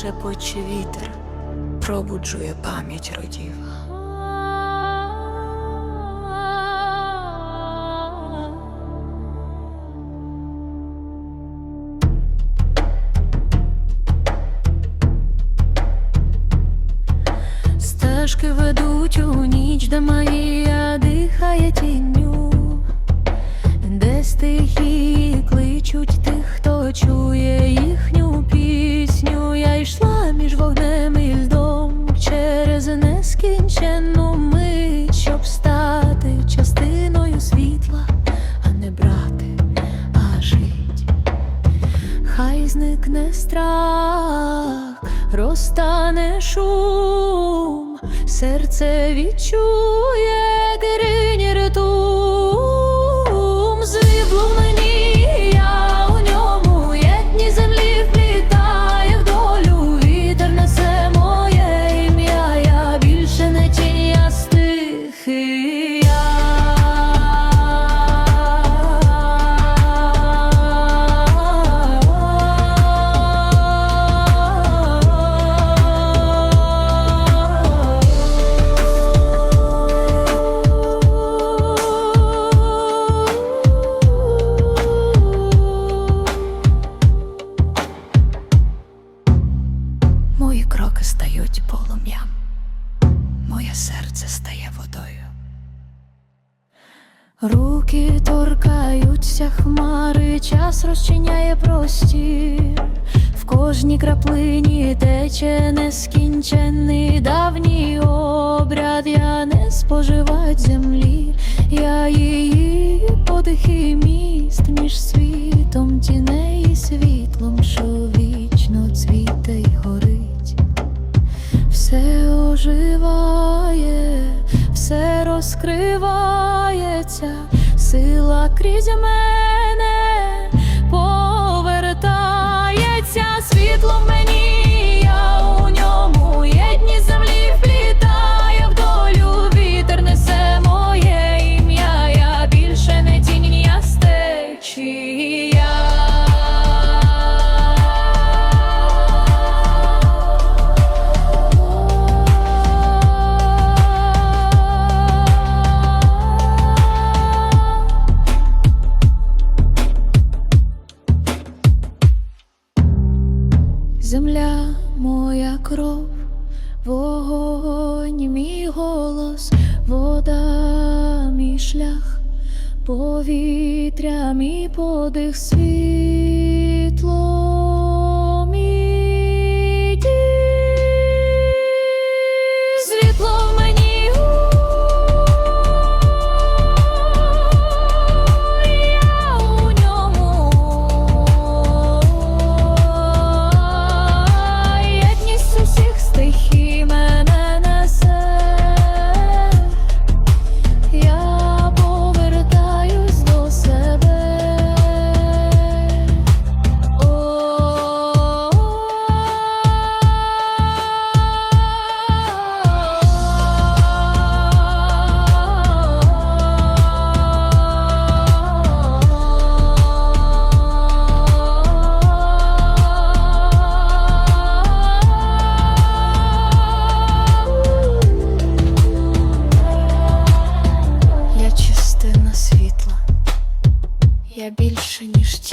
шепоче вітер, пробуджує пам'ять родів. Стежки ведуть у ніч, де Марія дихає тінню, зникне страх, розтане шум, серце відчує гринь стають полум'ям, моє серце стає водою. Руки торкаються хмари, час розчиняє простір. В кожній краплині тече нескінченний давній обряд. Я не споживать землі, я її подихи міст між світом тіней і світлом, все розкривається, сила крізь мене Земля, моя кров, вогонь, мій голос, вода, мій шлях, повітря, мій подих, світло, більше, ніж тіло,